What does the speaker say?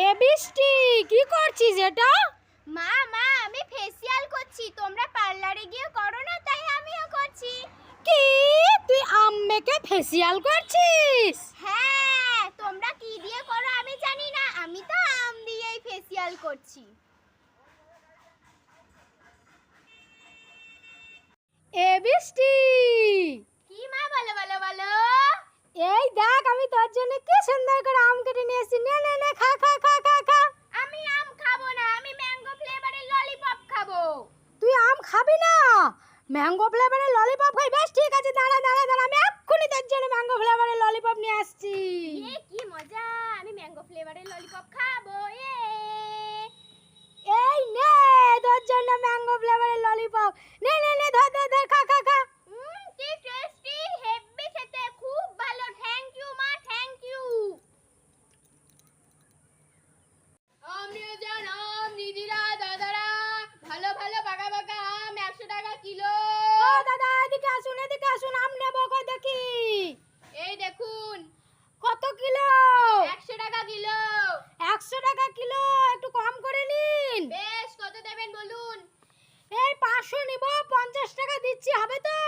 এ বৃষ্টি কি করছিস এটা? মা মা আমি ফেসিয়াল করছি। তোমরা পার্লারে গিয়ে করো না তাই আমিও করছি। কি? তুই আম্মেকে ফেসিয়াল করছিস? হ্যাঁ তোমরা কি দিয়ে করো আমি জানি না। আমি তো আম দিয়েই ফেসিয়াল করছি। এ বৃষ্টি কি মা বলো বলো বলো এই দেখ আমি তোর জন্য কি সুন্দর করে আম কেটে নিয়ে এসেছি। নে নে নে খা খা খা খা খা। আমি আম খাব না আমি ম্যাঙ্গো ফ্লেভারের ললিপপ খাব। তুই আম খাবি না? ম্যাঙ্গো ফ্লেভারের ললিপপ খাই। বেশ ঠিক আছে দাঁড়া দাঁড়া দাঁড়া। আমি এক্ষুনি তোর জন্য ম্যাঙ্গো ফ্লেভারের ললিপপ নিয়ে আসছি। এ কি মজা। আমি ম্যাঙ্গো ফ্লেভারের ললিপপ খাব এ। এই নে তোর জন্য ম্যাঙ্গো ফ্লেভারের ললিপপ নে নে নে ধর ধর ধর খা খা খা উম কি টেস্টি হেভি খেতে খুব ভালো থ্যাংক ইউ মা থ্যাংক ইউ আম নিয়ে যান আম দিদিরা দাদারা ভালো ভালো পাকা পাকা আম একশো টাকা কিলো ও দাদা এদিকে আসুন এদিকে আসুন আম নেব দেখি। এই দেখুন। কত কিলো? একশো টাকা কিলো। একশো টাকা কিলো একটু কম করে নিন। বেশ কত দেবেন বলুন? এই পাঁচশো নিব পঞ্চাশ টাকা দিচ্ছি হবে তো?